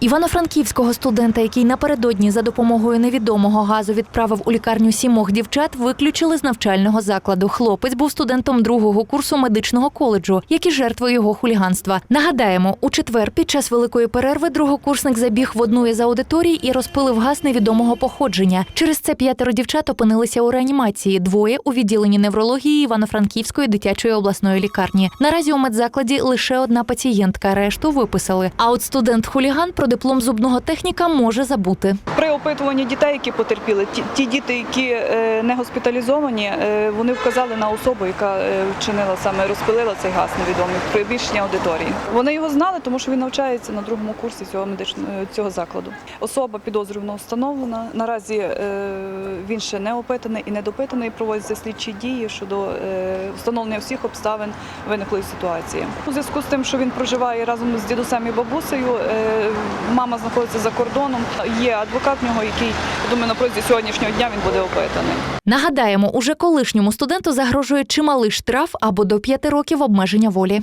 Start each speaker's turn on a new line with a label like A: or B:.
A: Івано-франківського студента, який напередодні за допомогою невідомого газу відправив у лікарню сімох дівчат, виключили з навчального закладу. Хлопець був студентом другого курсу медичного коледжу, як і жертвою його хуліганства. Нагадаємо, у четвер під час великої перерви другокурсник забіг в одну із аудиторій і розпилив газ невідомого походження. Через це п'ятеро дівчат опинилися у реанімації. Двоє у відділенні неврології Івано-Франківської дитячої обласної лікарні. Наразі у медзакладі лише одна пацієнтка, решту виписали. А от студент-хуліган про диплом зубного техніка може забути.
B: При опитуванні дітей, які потерпіли, ті, ті діти, які е, не госпіталізовані, е, вони вказали на особу, яка е, вчинила саме розпилила цей газ невідомий при більшій аудиторії. Вони його знали, тому що він навчається на другому курсі цього медичного цього закладу. Особа підозрювана встановлена. Наразі він ще не опитаний і не допитаний. Проводяться слідчі дії щодо е, встановлення всіх обставин виниклої ситуації. У зв'язку з тим, що він проживає разом з дідусем і бабусею, е, мама знаходиться за кордоном. Є адвокат в нього, який думаю, на протязі сьогоднішнього дня він буде опитаний.
A: Нагадаємо, уже колишньому студенту загрожує чималий штраф або до п'яти років обмеження волі.